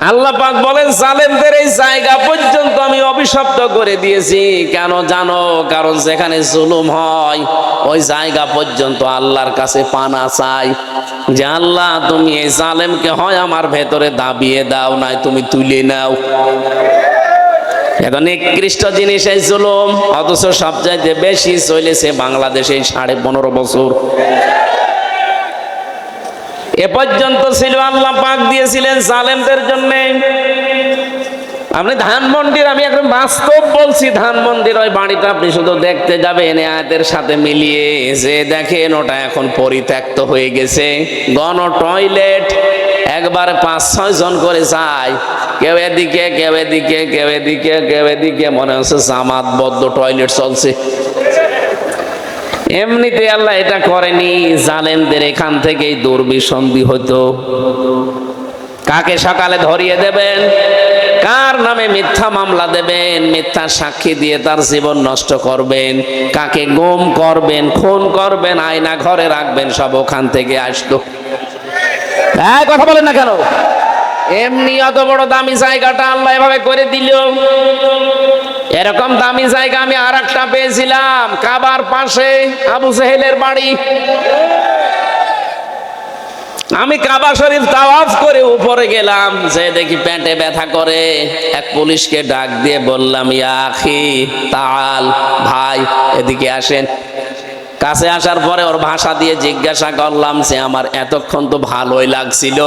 আল্লাহ পাক বলেন, জালেমদের এই জায়গা পর্যন্ত আমি অভিশপ্ত করে দিয়েছি। কেন জানো? কারণ যেখানে জুলুম হয়, ওই জায়গা পর্যন্ত আল্লাহর কাছে পানা চাই। যে আল্লাহ, তুমি এই জালেমকে হয় আমার ভেতরে দাবিয়ে দাও, নাই তুমি তুলে নাও। এখন নিকৃষ্ট জিনিস এই জুলুম। অথচ সব চাইতে বেশি চলেছে বাংলাদেশে সাড়ে পনেরো বছর। এ পর্যন্ত ছিল আল্লাহ পাক দিয়েছিলেন জালেমদের জন্য। আপনি ধানমন্ডির আমি একদম বাস্তব বলছি ধানমন্ডির ওই বাড়িটা আপনি শুধু দেখতে যাবেন আয়াতের সাথে মিলিয়ে যে দেখেন ওটা এখন পরিত্যক্ত হয়ে গেছে। গণ টয়লেট, একবারে পাঁচ, ছয় জন করে যায়। কেউ এদিকে কেউ এদিকে কেউ এদিকে কেউ এদিকে, মনে হচ্ছে জামাতবদ্ধ টয়লেট চলছে। এমনিতে আল্লাহ এটা করেনি, জালেমদের এখান থেকেই দুর্বিসন্ধি হতো কাকে সকালে ধরিয়ে দেবেন? কার নামে মিথ্যা মামলা দেবেন? মিথ্যা সাক্ষী দিয়ে তার জীবন নষ্ট করবেন। কাকে গুম করবেন, খুন করবেন, আয়না ঘরে রাখবেন, সব ওখান থেকে আসতো হ্যাঁ কথা বলেন না কেন? এমনি অত বড় দামি জায়গাটা আল্লাহ এভাবে করে দিল। এরকম দামি জায়গা আমি আর একটা পেয়েছিলাম। কাবার পাশে আবু সেহেলের বাড়ি। আমি কাবা শরীফ তাওয়াফ করে উপরে গেলাম, যে দেখি প্যান্টে ব্যথা করে। এক পুলিশকে ডাক দিয়ে বললাম ইয়াখি তাল, ভাই, এদিকে আসেন। কাছে আসার পরে ওর ভাষা দিয়ে জিজ্ঞাসা করলাম যে আমার এতক্ষণ তো ভালোই লাগছিল।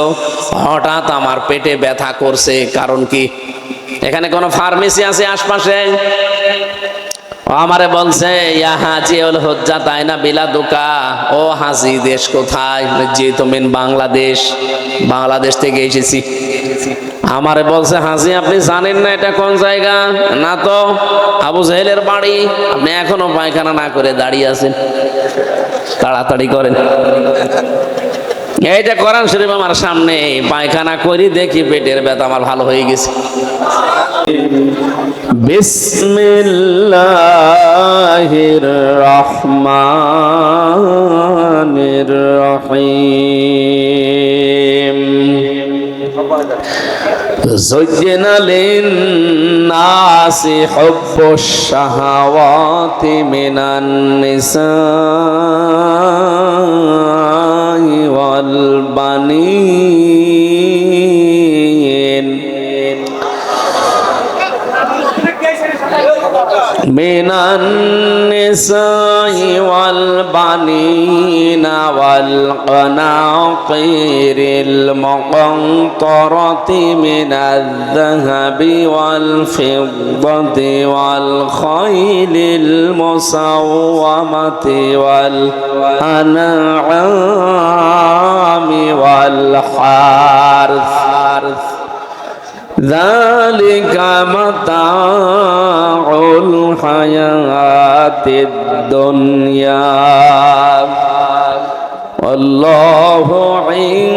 হঠাৎ আমার পেটে ব্যথা করছে, কারণ কি এখানে কোনো ফার্মেসি আছে আশপাশে? আমারে বলছে, ইয়া হাজি ওল হজ্জা, তাই না বিলা দোকা ও হাজি, দেশ কোথায়? জি তুমি বাংলাদেশ। বাংলাদেশ থেকে এসেছি। আমারে বলছে, হাজি, আপনি জানেন না এটা কোন জায়গা? না তো, আবু জাহেলের বাড়ি। আপনি এখনও পায়খানা না করে দাঁড়িয়ে আছেন। তাড়াতাড়ি করেন। এই যে কোরআন শরীফ আমার সামনে পায়খানা করি দেখি পেটের ব্যথা আমার ভালো হয়ে গেছে بسم الله الرحمن الرحيم زين للناس حب الشهوات من النساء والبنين من النساء والبنين والقناطير المقنطرة من الذهب والفضة والخيل المسومة والأنعام والحارث ذلك متاع الحياة الدنيا والله عنده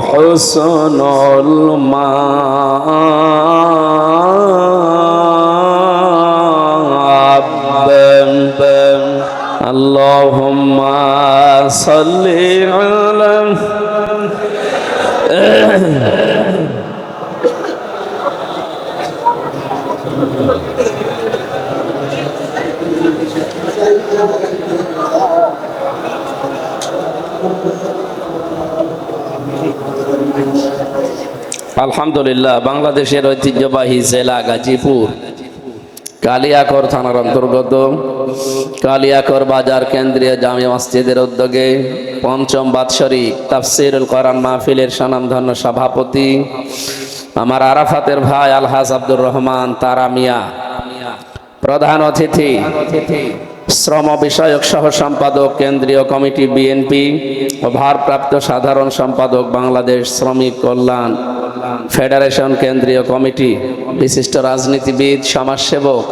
حسن المآب اللهم صل على আলহামদুলিল্লাহ, বাংলাদেশের ঐতিহ্যবাহী জেলা গাজীপুর, কালিয়াকর থানার অন্তর্গত। কালিয়াকর বাজার কেন্দ্রীয় জামে মসজিদের উদ্যোগে পঞ্চম বাৎসরিক তাফসিরুল কোরআন মাহফিলের স্বনামধন্য সভাপতি আমার আরাফাতের ভাই আলহাজ আব্দুর রহমান তারা মিয়া। প্রধান অতিথি, শ্রম বিষয়ক সহ সম্পাদক, কেন্দ্রীয় কমিটি বিএনপি ও ভারপ্রাপ্ত সাধারণ সম্পাদক, বাংলাদেশ শ্রমিক কল্যাণ ফেডারেশন কেন্দ্রীয় কমিটি, বিশিষ্ট রাজনীতিবিদ, সমাজসেবক,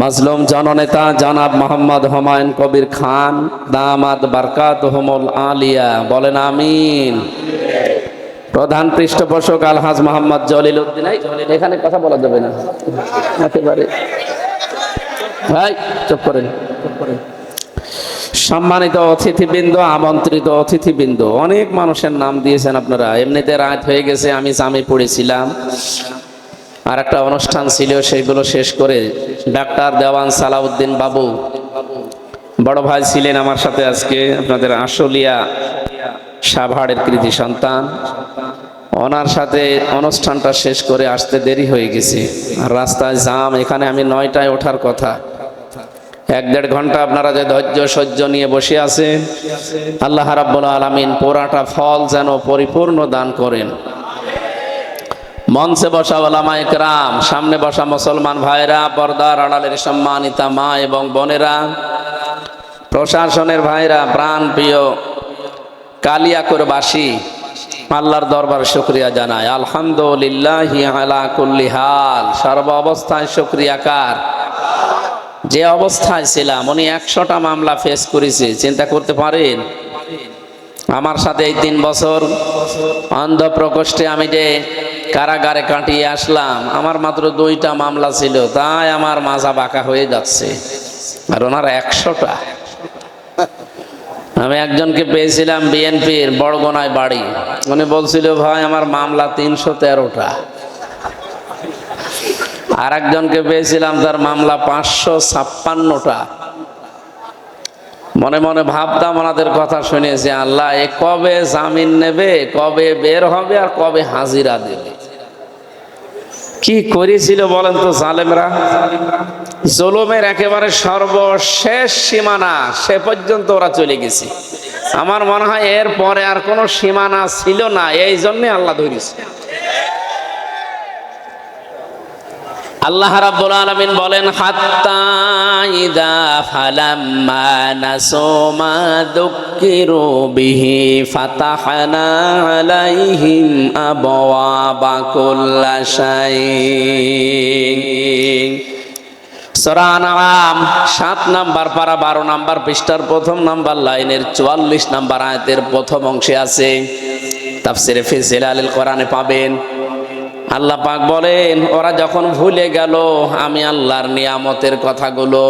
মাজলুম জননেতা জনাব মোহাম্মদ হুমায়ুন কবির খান দামাদ বারকাত আলিয়া বলেন আমিন। প্রধান পৃষ্ঠপোষক আলহাজ মোহাম্মদ জলিল উদ্দিন এখানে কথা বলা যাবে না। একেবারে। ভাই, চুপ করেন। সম্মানিত অতিথিবৃন্দ, আমন্ত্রিত অতিথিবৃন্দ, অনেক মানুষের নাম দিয়েছেন আপনারা। এমনিতে রাত হয়ে গেছে, আমি জামে পড়েছিলাম। আর একটা অনুষ্ঠান ছিল, সেগুলো শেষ করে ডাক্তার দেওয়ান সালাউদ্দিন বাবু, বড় ভাই ছিলেন আমার সাথে আজকে, আপনাদের আশুলিয়া সাভারের কৃতি সন্তান। ওনার সাথে অনুষ্ঠানটা শেষ করে আসতে দেরি হয়ে গেছে। রাস্তায় জাম, এখানে আমি নয়টায় ওঠার কথা। এক দেড় ঘণ্টা আপনারা যে ধৈর্য সহ্য নিয়ে বসে আছেন, আল্লাহ রাব্বুল আলামিন পোড়াটা ফল যেন পরিপূর্ণ দান করেন। মঞ্চে বসা ওলামা একরাম সামনে বসা মুসলমান ভাইরা পর্দার আড়ালের সম্মানিতা মা এবং বোনেরা, প্রশাসনের ভাইরা প্রাণ প্রিয় কালিয়াকুরবাসী, আল্লাহর দরবার শুক্রিয়া জানায় আলহামদুলিল্লাহ আলা কুল্লি হাল। সর্ব অবস্থায় শুক্রিয়া কার যে অবস্থায় ছিলাম, উনি একশোটা মামলা ফেস করেছে, চিন্তা করতে পারেন? আমার সাথে এই তিন বছর অন্ধ প্রকোষ্ঠে আমি যে কারাগারে কাটিয়ে আসলাম, আমার মাত্র দুইটা মামলা ছিল, তাই আমার মাজা বাঁকা হয়ে যাচ্ছে। আর ওনার একশোটা। আমি একজনকে পেয়েছিলাম বিএনপির বড়গোনায় বাড়ি। উনি বলছিল, ভাই, আমার মামলা তিনশো তেরোটা। আর একজনকে পেয়েছিলাম, তার মামলা পাঁচশো ছাপ্পান্নটা। মনে মনে ভাবতাম ওনাদের কথা শুনেছি, আল্লাহ, এ কবে জামিন নেবে, কবে বের হবে আর কবে হাজিরা দেবে? কি করেছিল বলেন তো জালেমরা? জুলুমের একেবারে সর্বশেষ সীমানা, সে পর্যন্ত ওরা চলে গেছে। আমার মনে হয় এর পরে আর কোনো সীমানা ছিল না, এই জন্যে আল্লাহ ধরেছে। আল্লাহ রাব্বুল আলামিন বলেন, হাত্তা ইদা ফালাম্মা নাসু মা দুক্কিরু বিহি ফাতাহনা আলাইহিম আবওয়াবা কুল্লা শাইইন। সূরা আনআম, সাত নাম্বার পারা বারো নাম্বার পৃষ্ঠার প্রথম নাম্বার লাইনের চুয়াল্লিশ নাম্বার আয়াতের প্রথম অংশে আছে, তাফসিরে ফিজিল আলিল কোরআনে পাবেন। আল্লাহ পাক বলেন, ওরা যখন ভুলে গেল, আমি আল্লাহর নিয়ামতের কথাগুলো,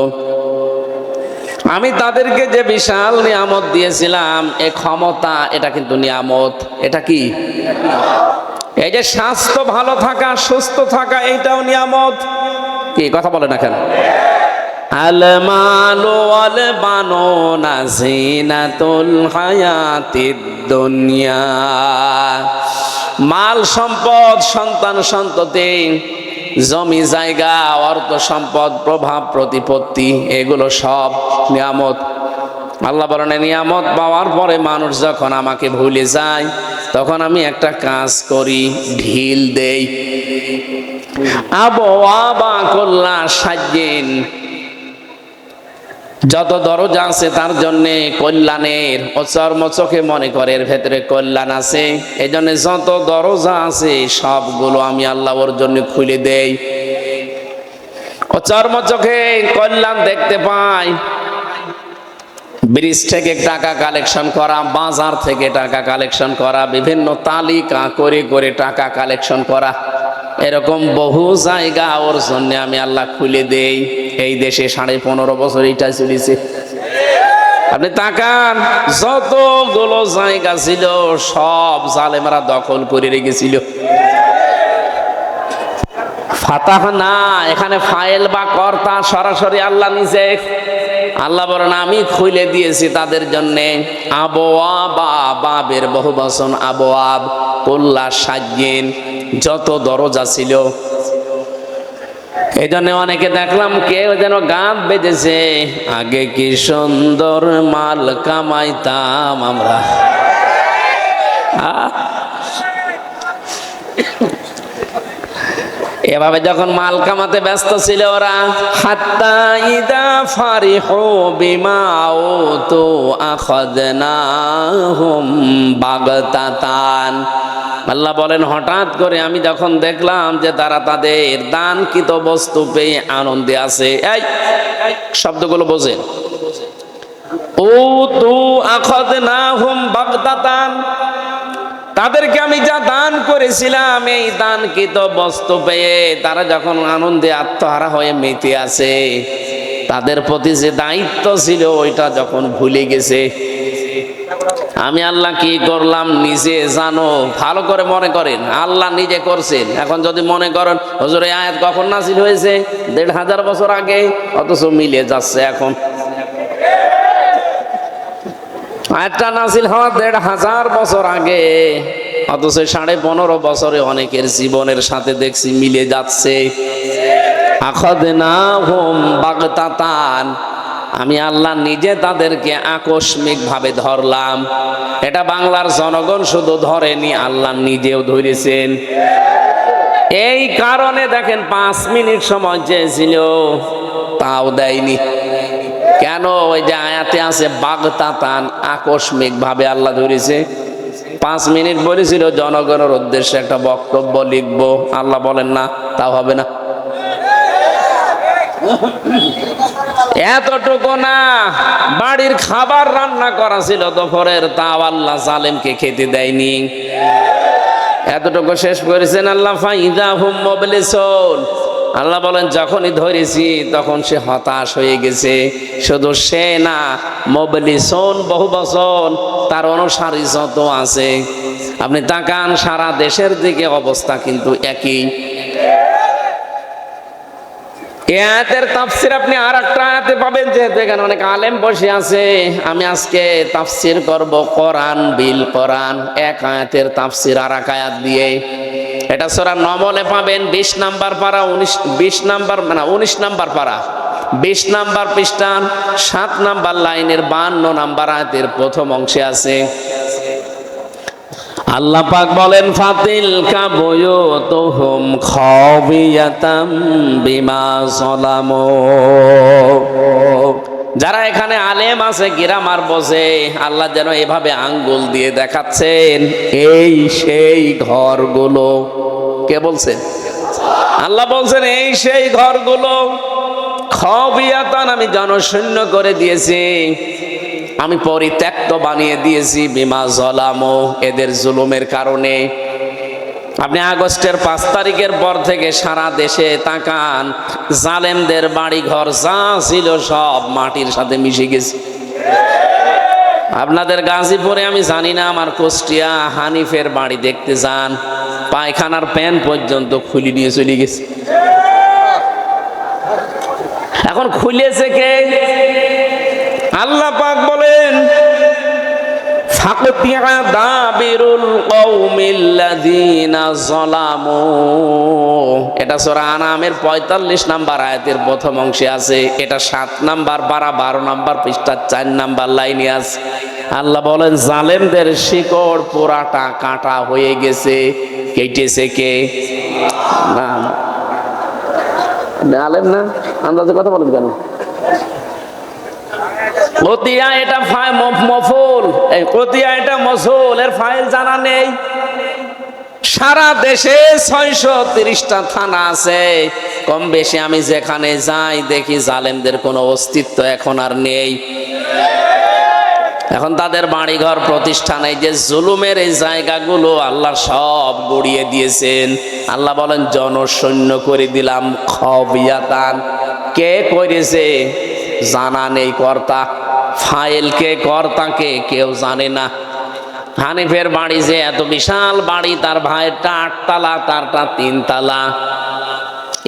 আমি তাদেরকে যে বিশাল নিয়ামত দিয়েছিলাম, এ ক্ষমতা, এটা কিন্তু নিয়ামত। এটা কি? এই যে স্বাস্থ্য ভালো থাকা, সুস্থ থাকা, এইটাও নিয়ামত। কি, কথা বলে না কেন? আলমালো বানো না দুনিয়া। মাল সম্পদ, সন্তান সন্ততি, জমি, জায়গা, অর্থ সম্পদ, প্রভাব, প্রতিপত্তি, এগুলো সব নিয়ামত। আল্লাহ বলেন নিয়ামত পাওয়ার পরে মানুষ যখন আমাকে ভুলে যায়, তখন আমি একটা কাজ করি, ঢিল দেই। আবহাওয়া বা কল্লা সাজ্জিন যত দরজা আছে তার জন্য কল্যাণের ও চর্মচোখে মনে করে, এর ভেতরে কল্যাণ আছে। এই জন্য যত দরজা আছে সবগুলো আমি আল্লাহ ওর জন্য খুলে দেই। ও চর্মচোখে কল্যাণ দেখতে পাই। ব্রিজ থেকে টাকা কালেকশন করা, বাজার থেকে টাকা কালেকশন করা, বিভিন্ন তালিকা করে করে টাকা কালেকশন করা। এরকম বহু জায়গা ওর জন্য আমি আল্লাহ খুলে দেই। এই দেশে সাড়ে পনেরো বছর এইটা চলেছে। আপনি তাকান, যতগুলো জায়গা ছিল, সব জালেমারা দখল করে রেখেছিল। ফাতাহ না, এখানে ফাইল বা কর্তা সরাসরি আল্লাহ নিজে। আল্লাহ বলেন, আমি খুলে দিয়েছি তাদের জন্য। বা বাবের বহু বচন আবোয়াব কল্লা সাজিন যত দরজা ছিল। এই জন্য অনেকে দেখলাম কেউ যেন গান বেঁধেছে। আগে কি সুন্দর মাল কামাইতাম আমরা। এভাবে যখন মাল কামাতে ব্যস্ত ছিল ওরা, হাত্তা ইদা ফারিহু বিমা ও তো আখাদনাহুম বাগতাতান। আল্লাহ বলেন, হঠাৎ করে আমি যখন দেখলাম যে তারা তাদের দানকৃত বস্তু পেয়ে আনন্দে আছে, এই শব্দগুলো বোঝেন। ও তু আখাদনাহুম বাগতাতান। তাদেরকে আমি যা দান করেছিলাম, এই দানকৃত বস্তু পেয়ে তারা যখন আনন্দে আত্মহারা হয়ে মেতে আছে তাদের প্রতি যে দায়িত্ব ছিল, ওইটা যখন ভুলে গেছে। আমি আল্লাহ কি করলাম? নিজে জানো, ভালো করে মনে করেন, আল্লাহ নিজে করছেন। এখন যদি মনে করেন, হজুর আয়াত কখন নাসিল হয়েছে? দেড় হাজার বছর আগে, অথচ মিলে যাচ্ছে এখন। আয়াতটা নাসিল হওয়া দেড় হাজার বছর আগে। অথচ সাড়ে পনেরো বছরে অনেকের জীবনের সাথে দেখছি মিলে যাচ্ছে। আমি আল্লাহ নিজে তাদেরকে আকস্মিক ভাবে ধরলাম। এটা বাংলার জনগণ শুধু ধরেনি, আল্লাহ নিজেও ধরেছেন। এই কারণে দেখেন পাঁচ মিনিট সময় চেয়েছিল, তাও দেয়নি। কেন ওই যে আয়াতে আছে, বাগতাতান আকস্মিক ভাবে আল্লাহ ধরেছে? পাঁচ মিনিট বলেছিল, জনগণের উদ্দেশ্যে একটা বক্তব্য লিখব। আল্লাহ বলেন, না, তাও হবে না। এতটুকু না, বাড়ির খাবার রান্না করা ছিল দুপুরের, তাও আল্লাহ জালেমকে খেতে দেয়নি। এতটুকু শেষ করেছেন আল্লাহ, ফাইদা হুম মোবলিসন। আল্লাহ বলেন, যখনই ধরেছি, তখন সে হতাশ হয়ে গেছে। শুধু সে না, মোবলিসন বহু বছর তার অনুসারী যত আছে। আপনি তাকান, সারা দেশের দিকে অবস্থা কিন্তু একই। তাফসির আপনি আর একটা আয়াতে পাবেন, যেহেতু এখানে অনেক আলেম বসে আছে। আমি আজকে তাফসির করব কোরআন বিল কোরআন, এক আয়াতের তাফসির আর এক আয়াত দিয়ে। এটা সোরা নমলে পাবেন বিশ নাম্বার পারা, উনিশ, বিশ নাম্বার, না, উনিশ নাম্বার পারা। বিশ নাম্বার পৃষ্ঠান, সাত নাম্বার লাইনের বান্ন নাম্বার আয়াতের প্রথম অংশে আছে। আল্লাহ পাক বলেন, ফাতিল কাবুয়ুতুহুম খাবিয়াতাম বিমা সালামু। যারা এখানে আলেম আছে, গিরামার বসে আল্লাহ যেন এভাবে আঙ্গুল দিয়ে দেখাচ্ছেন। এই সেই ঘরগুলো, কে বলছেন আল্লাহ বলছেন, এই সেই ঘরগুলো খবিয়াতান আমি জনশূন্য করে দিয়েছি। আমি পরিত্যক্ত বানিয়ে দিয়েছি, বিমা জলামো, এদের জুলুমের কারণে। আপনি আগস্টের পাঁচ তারিখের পর থেকে সারা দেশে তাকান। জালেমদের বাড়ি ঘর যা ছিল সব মাটির সাথে মিশে গেছে। আপনাদের গাজীপুরে আমি জানি না, আমার কুষ্টিয়া হানিফের বাড়ি দেখতে যান। পায়খানার প্যান পর্যন্ত খুলি নিয়ে চলে গেছে। এখন খুলেছে কে? আল্লাহ পাক বলেন ফাকতিয়া দাবিরুল কওমিল্লাযিনা যালামু। এটা সূরা আনামের 45 নাম্বার আয়াতের প্রথম অংশে আছে। এটা 7 নাম্বার পারা 12 নাম্বার পৃষ্ঠা 4 নাম্বার লাইনে আছে। আল্লাহ বলেন, জালেমদের শিকড় পোড়াটা কাটা হয়ে গেছে। কেটেছে কে? না না। আলেম না? আন্দাজে কথা বলেন কেন? কতিয়া এটা মফুল। কতিয়া এটা মসুল, এর ফাইল জানা নেই। সারা দেশে ছয়শো তিরিশটা থানা আছে। কম বেশি আমি যেখানে যাই, দেখি জালেমদের কোনো অস্তিত্ব এখন আর নেই। এখন তাদের বাড়িঘর প্রতিষ্ঠান, এই যে জুলুমের এই জায়গাগুলো আল্লাহ সব গড়িয়ে দিয়েছেন। আল্লাহ বলেন, জনসৈন্য করে দিলাম, খবিয়াতান। কে করেছে? জানা নেই, কর্তা। ফাইল কে কর্তাকে কেউ জানে না। হানিফের বাড়ি যে এত বিশাল বাড়ি, তার ভাইয়েরটা আটতলা, তারটা তিনতলা।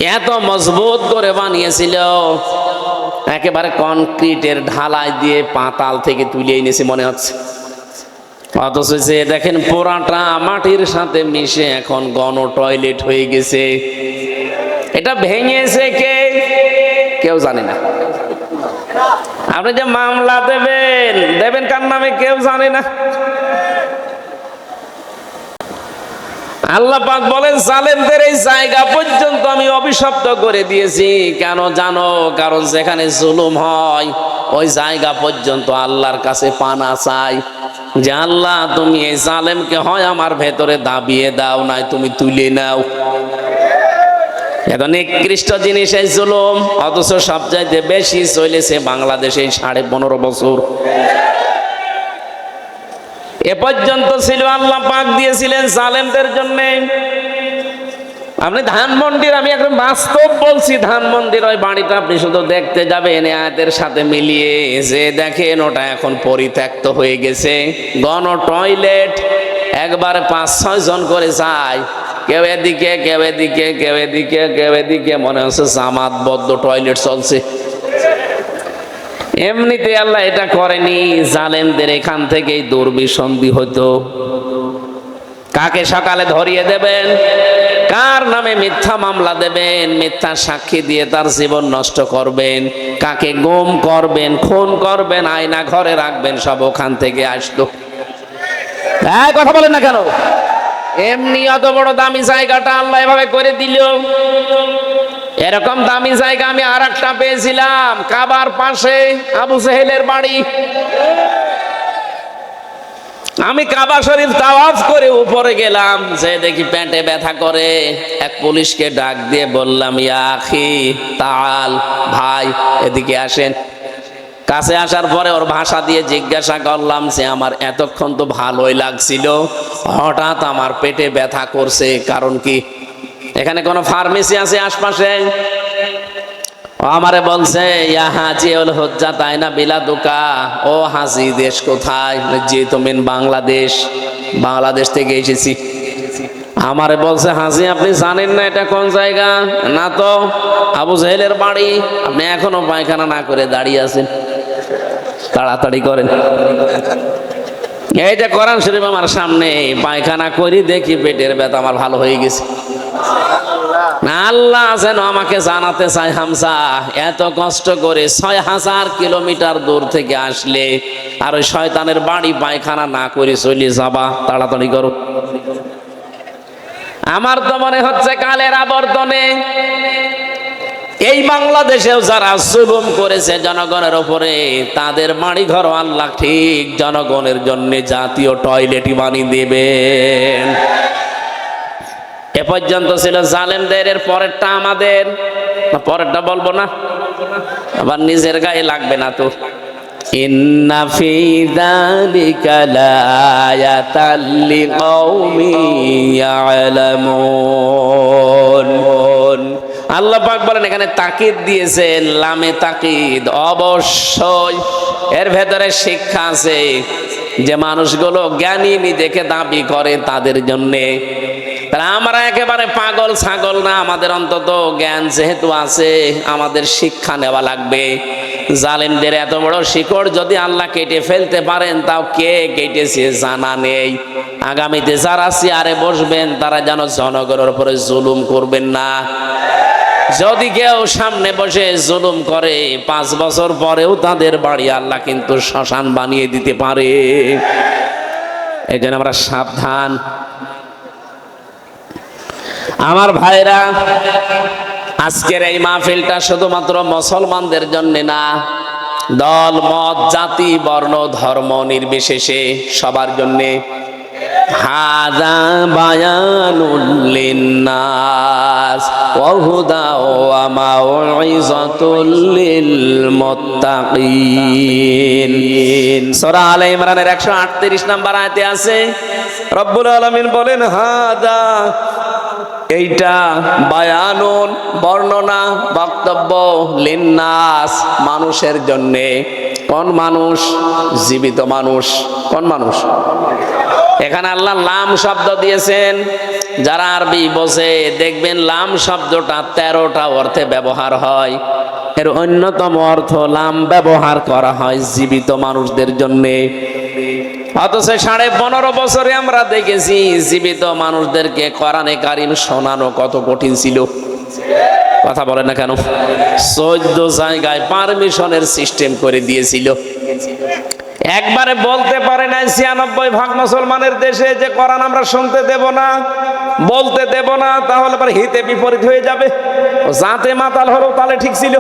এত মজবুত করে বানিয়েছিল। একেবারে কনক্রিটের ঢালাই দিয়ে পাতাল থেকে তুলে এনেছে মনে হচ্ছে। অথচ যে দেখেন পোড়াটা মাটির সাথে মিশে এখন গণ টয়লেট হয়ে গেছে। এটা ভেঙেছে কে? কেউ জানে না। আপনি যে মামলা দেবেন দেবেন কার নামে কেউ জানে না। আল্লাহ পাক বলেন, জালেমদের এই জায়গা পর্যন্ত আমি অভিশপ্ত করে দিয়েছি। কেন জানো? কারণ যেখানে জুলুম হয়, ওই জায়গা পর্যন্ত আল্লাহর কাছে পানা চাই। যে আল্লাহ, তুমি এই জালেমকে হয় আমার ভেতরে দাবিয়ে দাও, নাই তুমি তুলে নাও। এত নিকৃষ্ট জিনিস জুলুম, অথচ সবচাইতে বেশি চলেছে বাংলাদেশে সাড়ে পনেরো বছর। এ পর্যন্ত ছিল আল্লাহ পাক দিয়েছিলেন জালেমদের জন্য। আপনি ধানমন্ডির, আমি একদম বাস্তব বলছি, ধানমন্ডির ওই বাড়িটা আপনি শুধু দেখতে যাবেন আয়াতের সাথে মিলিয়ে যে দেখেন ওটা এখন পরিত্যক্ত হয়ে গেছে। গণ টয়লেট, একবারে পাঁচ ছয় জন করে যায় কেউ এদিকে কেউ এদিকে কেউ এদিকে কেউ এদিকে মনে হচ্ছে জামাতবদ্ধ টয়লেট চলছে। এমনিতে আল্লাহ এটা করেনি, জালেমদের এখান থেকেই দুর্বিসন্ধি হতো কাকে সকালে ধরিয়ে দেবেন? কার নামে মিথ্যা মামলা দেবেন? মিথ্যা সাক্ষী দিয়ে তার জীবন নষ্ট করবেন। কাকে গুম করবেন, খুন করবেন, আয়না ঘরে রাখবেন, সব ওখান থেকে আসতো হ্যাঁ কথা বলেন না কেন? এমনি অত বড় দামি জায়গাটা আল্লাহ এভাবে করে দিল। এরকম দামি জায়গা আমি আর একটা পেয়েছিলাম, কাবার পাশে আবু সেহেলের বাড়ি। আমি কাবা শরীফ তাওয়াফ করে উপরে গেলাম, যে দেখি প্যান্টে ব্যথা করে। এক পুলিশকে ডাক দিয়ে বললাম ইয়াখি তাল, ভাই, এদিকে আসেন। কাছে আসার পরে ওর ভাষা দিয়ে জিজ্ঞাসা করলাম যে, আমার এতক্ষণ তো ভালোই লাগছিল। হঠাৎ আমার পেটে ব্যথা করছে, কারণ কি? এখানে কোনো ফার্মেসি আছে আশপাশে? আমারে বলছে, ইয়া হাজি ওল হজ্জা, তাই না বিলা দোকা ও হাজি, দেশ কোথায়? জি তুমি বাংলাদেশ বাংলাদেশ থেকে এসেছি। আমারে বলছে, হাজি, আপনি জানেন না এটা কোন জায়গা? না তো, আবু জাহেলের বাড়ি। আপনি এখনও পায়খানা না করে দাঁড়িয়ে আছেন। তাড়াতাড়ি করেন। এই যে কোরআন শরীফ আমার সামনে, পায়খানা করি দেখি পেটের ব্যথা আমার ভালো হয়ে গেছে। আল্লাহ আমাকে জানাতে চাই হামসা এত কষ্ট করে ছয় হাজার কিলোমিটার দূর থেকে আসলে আর ওই শয়তানের বাড়ি পায়খানা না করে চলে যাবা, তাড়াতাড়ি করো। আমার তো মনে হচ্ছে কালের আবর্তনে এই বাংলাদেশেও যারা জুলুম করেছে জনগণের ওপরে তাদের বাড়ি ঘর আল্লাহ ঠিক জনগণের জন্য জাতীয় টয়লেটই বানিয়ে দেবেন। এ পর্যন্ত ছিল জালেমদের, এর পরেরটা আমাদের। পরেরটা বলব না। আবার নিজের গায়ে লাগবে না তো। ইন্না ফি আল্লাহ পাক বলেন, এখানে তাকিদ দিয়েছেন লামে তাকিদ, অবশ্যই। এর ভেতরে শিক্ষা আছে যে মানুষগুলো জ্ঞানী নিজেকে দাবি করে তাদের জন্যে। আমরা একেবারে পাগল ছাগল না, আমাদের অন্তত জ্ঞান যেহেতু আছে, আমাদের শিক্ষা নেওয়া লাগবে। জালেমদের এত বড় শিকড়, যদি আল্লাহ কেটে ফেলতে পারেন, তাও কে কেটেছে জানা নেই। আগামীতে যারা চেয়ারে বসবেন, তারা যেন জনগণের উপরে জুলুম করবেন না। যদি কেউ সামনে বসে জুলুম করে, পাঁচ বছর পরেও তাদের বাড়ি আল্লাহ কিন্তু শ্মশান বানিয়ে দিতে পারে। এই জন্য আমরা সাবধান। আমার ভাইরা, আজকের এই মাহফিলটা শুধুমাত্র মুসলমানদের জন্য না, দল, মত, জাতি, বর্ণ, ধর্ম নির্বিশেষে সবার জন্যে হাদা বায়ানুল লিন্নাস, ওয়া হুদা ওয়া মাউইযাতুল লিল মুত্তাকিন সূরা আলে ইমরানের 138 নম্বর আয়াতে আছে, রব্বুল আলামিন বলেন, হাদা, এইটা বায়ানুন, বর্ণনা, বক্তব্য, লিন্নাস, মানুষের জন্যে। কোন মানুষ? জীবিত মানুষ। কোন মানুষ? এখানে আল্লাহ লাম শব্দ দিয়েছেন। যারা আরবি বসে দেখবেন লাম শব্দটা তেরোটা অর্থে ব্যবহার হয়। এর অন্যতম অর্থ লাম ব্যবহার করা হয় জীবিত মানুষদের জন্যে। অথচ সাড়ে পনেরো বছরে আমরা দেখেছি জীবিত মানুষদেরকে কোরআনে কারিম শোনানো কত কঠিন ছিল। কথা বলে না কেন? চোদ্দ জায়গায় পারমিশনের সিস্টেম করে দিয়েছিল। একবারে বলতে পারে না ছিয়ানব্বই ভাগ মুসলমানের দেশে যে কোরআন আমরা শুনতে দেব না, বলতে দেব না, তাহলে পরে হিতে বিপরীত হয়ে যাবে। যাতে মাতাল হলো তাহলে ঠিক ছিল।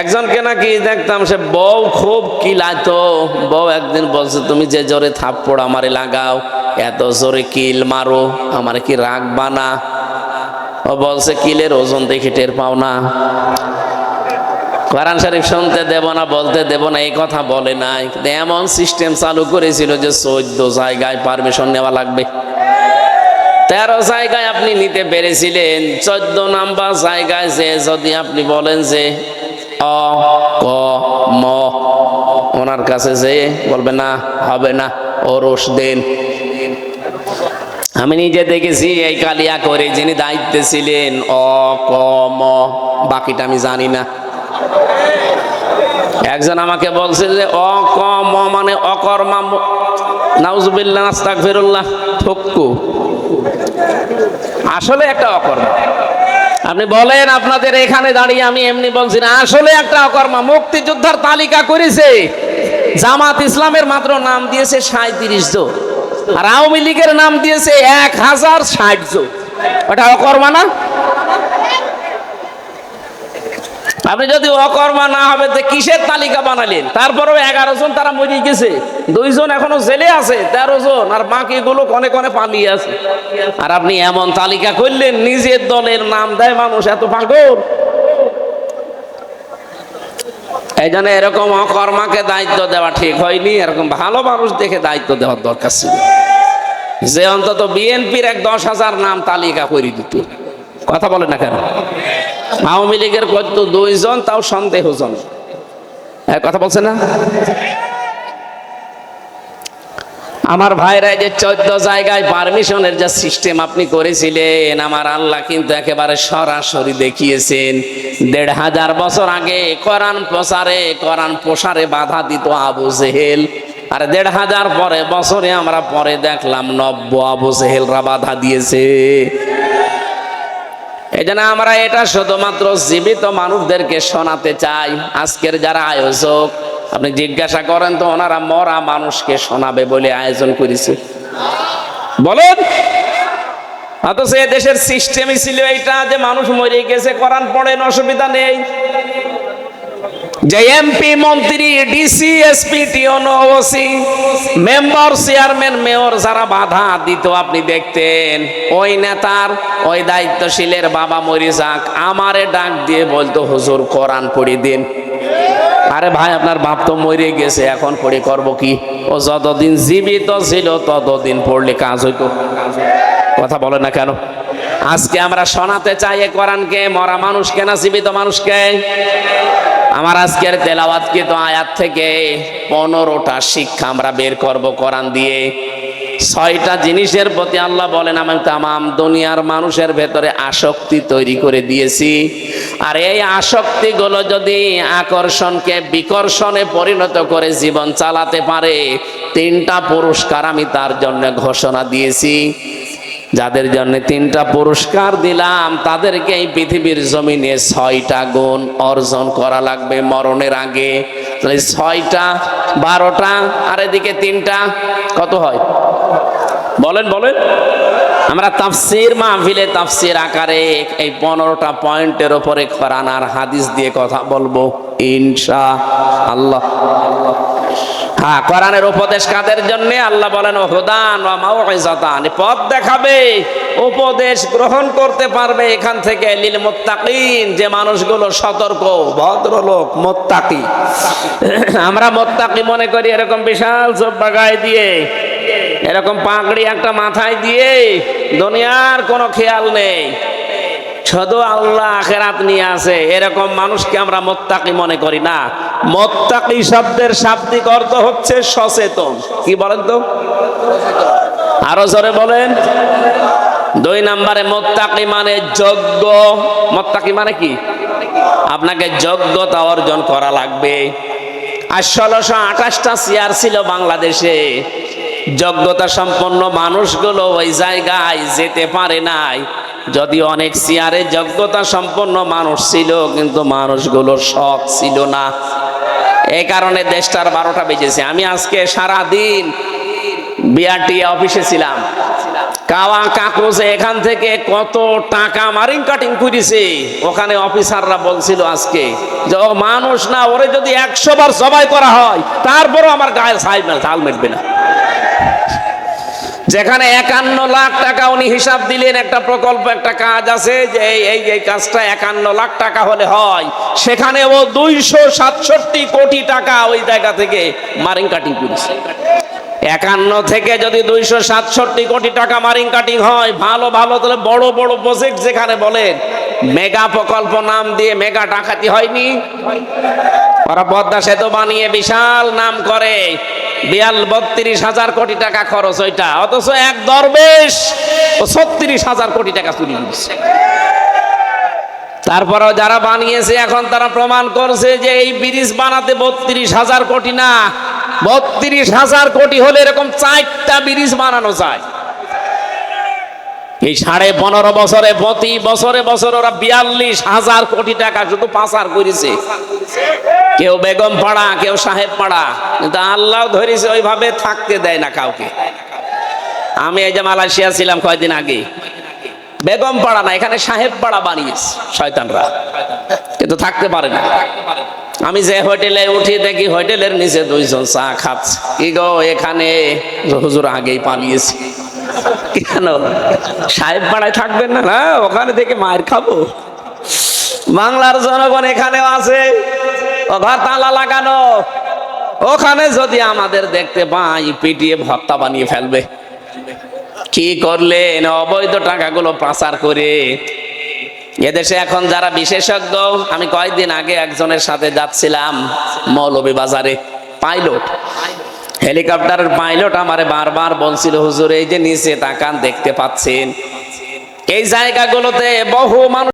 একজনকে নাকি দেখতাম সে বউ খুব কিলাতো। বউ একদিন বলছে, তুমি যে জোরে থাপ্পড় আমারে লাগাও, এত জোরে কিল মারো, আমার কি রাখবা না? ও বলছে, কিলের ওজন দেখে টের পাও না। কোরআন শরীফ শুনতে দেব না, বলতে দেব না, এই কথা বলে নাই। এমন সিস্টেম চালু করেছিল যে চোদ্দ জায়গায় পারমিশন নেওয়া লাগবে। তেরো জায়গায় আপনি নিতে পেরেছিলেন, চোদ্দ নাম্বার জায়গায় যে যদি আপনি বলেন যে অ, ক, ম, ওনার কাছে যে বলবে না, হবে না, ও রোষ দেন। আমি নিজে দেখেছি এই কালিয়া করে যিনি দায়িত্বে ছিলেন, অ, ক, ম, বাকিটা আমি জানি না। একজন আমাকে বলছে যে অ ক ম মানে অকর্মা নাউজুবিল্লাহ নাস্তাক ফিরুল্লাহ ঠক্কু আসলে একটা অকর্মা। আপনি বলেন, আপনাদের এখানে দাঁড়িয়ে আমি এমনি বলছি না, আসলে একটা অকর্মা। মুক্তিযোদ্ধার তালিকা করেছে। জামাত ইসলামের মাত্র নাম দিয়েছে সাঁত্রিশ জন। আর আওয়ামী লীগের নাম দিয়েছে এক হাজার ষাট জন। ওটা অকর্মা না? আপনি যদি অকর্মা না হবে, তো কিসের তালিকা বানালেন? তারপরেও এগারো জন তারা মরে গেছে। দুইজন এখনও জেলে আছে, তেরো জন, আর বাকিগুলো কনে কনে পালিয়ে আছে। আর আপনি এমন তালিকা করলেন, নিজের দলের নাম দেয় মানুষ, এত পাগল। এই জন্য এরকম অকর্মাকে দায়িত্ব দেওয়া ঠিক হয়নি, এরকম ভালো মানুষ দেখে দায়িত্ব দেওয়ার দরকার ছিল। যে অন্তত বিএনপির এক দশ হাজার নাম তালিকা করে দিত। কথা বলে না কেন? আওয়ামী লীগের কত দুইজন, তাও সন্দেহজন। হ্যাঁ কথা বলছে না? আমার ভাইরা যে চোদ্দ জায়গায় পারমিশনের যে সিস্টেম আপনি করেছিলেন, আমার আল্লাহ কিন্তু একেবারে সরাসরি দেখিয়েছেন। দেড় হাজার বছর আগে কোরআন প্রসারে কোরআন প্রসারে বাধা দিত আবু জেহেল। আর দেড় হাজার পরে, বছরে আমরা পরে দেখলাম নব্য আবু জেহেলরা বাধা দিয়েছে। এই জন্য আমরা এটা শুধুমাত্র জীবিত মানুষদেরকে শোনাতে চাই। আজকের যারা আয়োজক, আপনি জিজ্ঞাসা করেন তো ওনারা মরা মানুষকে শোনাবে বলে আয়োজন করেছে। বলেন। অথচ এ দেশের সিস্টেমই ছিল এইটা যে মানুষ মরে গেছে, কোরআন পড়েন অসুবিধা নেই। যে এমপি, মন্ত্রী, DC, SP TNO OC, member, chairman, mayor যারা বাধা দিত, আপনি দেখতেন, ওই নেতার, ওই দায়িত্বশীলের বাবা মরি যাক, আমারে ডাক দিয়ে বলতো, হুজুর, কোরআন পড়ে দিন। আরে ভাই, আপনার বাপ তো মরে গেছে, এখন পড়ে করব কি? ও যতদিন জীবিত ছিল, ততদিন পড়লে কাজ হইতো। কথা বলে না কেন? আজকে আমরা শোনাতে চাই এ কোরআনকে, মরা মানুষকে, না জীবিত মানুষকে? আমার আজকের তেলাওয়াতকে তো আয়াত থেকে পনেরোটা শিক্ষা আমরা বের করব কোরআন দিয়ে। ছয়টা জিনিসের প্রতি আল্লাহ বলেন, আমি তামাম দুনিয়ার মানুষের ভেতরে আসক্তি তৈরি করে দিয়েছি। আর এই আসক্তিগুলো যদি আকর্ষণকে, বিকর্ষণে পরিণত করে জীবন চালাতে পারে, তিনটা পুরস্কার আমি তার জন্য ঘোষণা দিয়েছি। যাদের জন্য তিনটা পুরস্কার দিলাম, তাদেরকে এই পৃথিবীর জমিনে ছয়টা গুণ অর্জন করা লাগবে মরণের আগে। তাহলে ছয়টা, বারোটা, আর এদিকে তিনটা, কত হয়? বলেন বলেন। আমরা তাফসির মাহফিলে তাফসির আকারে এই পনেরোটা পয়েন্টের উপরে কোরআন আর হাদিস দিয়ে কথা বলব ইনশা আল্লাহ আল্লাহ হ্যাঁ কোরআনের উপদেশ কাদের জন্য? আল্লাহ বলেন, হুদান মাউইজাতান পথ দেখাবে, উপদেশ গ্রহণ করতে পারবে এখান থেকে। লিল মুত্তাকিন, যে মানুষগুলো সতর্ক, ভদ্রলোক, মোত্তাকি। আমরা মোত্তাকি মনে করি, এরকম বিশাল চোপ্পা গায়ে দিয়ে, এরকম পাগড়ি একটা মাথায় দিয়ে, দুনিয়ার কোনো খেয়াল নেই। শুধু আল্লাহ আখেরাত নিয়ে আছে। এরকম মানুষকে আমরা মোত্তাকি মনে করি না। মোত্তাকি শব্দের শাব্দিক অর্থ হচ্ছে সচেতন। কি বলেন তো? আরও জোরে বলেন। দুই নম্বরে মোত্তাকি মানে যোগ্য। মোত্তাকি মানে কি? আপনাকে যোগ্যতা অর্জন করা লাগবে। আর ষোলোশো আঠাশটা চেয়ার ছিল বাংলাদেশে। যোগ্যতা সম্পন্ন মানুষগুলো ওই জায়গায় যেতে পারে নাই। যদি অনেক চেয়ারে যোগ্যতা সম্পন্ন মানুষ ছিল, কিন্তু মানুষগুলোর শখ ছিল না। এই কারণে দেশটার বারোটা বেজেছে। আমি আজকে সারা দিন বিআরটি অফিসে ছিলাম। কাওয়া কাকুজে এখান থেকে কত টাকা মারিং কাটিং করেছে ওখানে অফিসাররা বলছিল আজকে যে মানুষ না, ওরে যদি একশো বার সবাই করা হয়, তারপরও আমার গায়ে সাইল চাল মেটবে না। যেখানে একান্ন লাখ টাকা উনি হিসাব দিলেন, একটা প্রকল্প, একটা কাজ আছে যে এই এই কাজটা একান্ন লাখ টাকা হলে হয়। সেখানে ও দুইশো সাতষট্টি কোটি টাকা ওই জায়গা থেকে মারিং কাটিং করেছে। একান্ন থেকে যদি দুইশো সাতষট্টি কোটি টাকা মারিং কাটিং হয়, ভালো ভালো, তাহলে বড় বড় প্রজেক্ট যেখানে বলেন, মেগা প্রকল্প নাম দিয়ে মেগা ডাকাতি হয়নি? ওরা পদ্মা সেতু বানিয়ে বিশাল নাম করে। বিয়াল বত্রিশ হাজার কোটি টাকা খরচ ওইটা। অথচ এক দরবেশ ও ছত্রিশ হাজার কোটি টাকা চুরি করছে। তারপরেও যারা বানিয়েছে, এখন তারা প্রমাণ করছে যে এই ব্রিজ বানাতে বত্রিশ হাজার কোটি না। বত্রিশ হাজার কোটি হলে এরকম চারটা ব্রিজ বানানো যায়। এই সাড়ে পনেরো বছরে, প্রতি বছরে, বছর ওরা বিয়াল্লিশ হাজার কোটি টাকা শুধু পাচার করেছে। কেউ বেগম পাড়া, কেউ সাহেব পাড়া, কিন্তু আল্লাহ ধরেছে ওইভাবে থাকতে দেয় না কাউকে। আমি এই যে মালয়েশিয়া ছিলাম কয়দিন আগে। বেগম পাড়া না, এখানে সাহেব পাড়া বানিয়েছে শয়তানরা। কিন্তু থাকতে পারে না। আমি যে হোটেলে উঠি দেখি হোটেলের নিচে দুইজন চা খাচ্ছে। কি গো, এখানে? হুজুর আগেই পালিয়েছে। কেন? সাহেব পাড়ায় থাকবেন না না? ওখানে থেকে মায়ের খাব। বাংলার জনগণ এখানেও আছে। ঘর তালা লাগানো। ওখানে যদি আমাদের দেখতে পাই, পিটিয়ে ভত্তা বানিয়ে ফেলবে। কি করলেন? অবৈধ টাকাগুলো পাচার করে। এদেশে এখন যারা বিশেষজ্ঞ, আমি কয়েকদিন আগে একজনের সাথে যাচ্ছিলাম মৌলভীবাজারে, পাইলট। হেলিকপ্টারের পাইলট আমারে বারবার বলছিল, হুজুর, এই যে নিচে তাকান, দেখতে পাচ্ছেন? এই জায়গাগুলোতে বহু মানুষ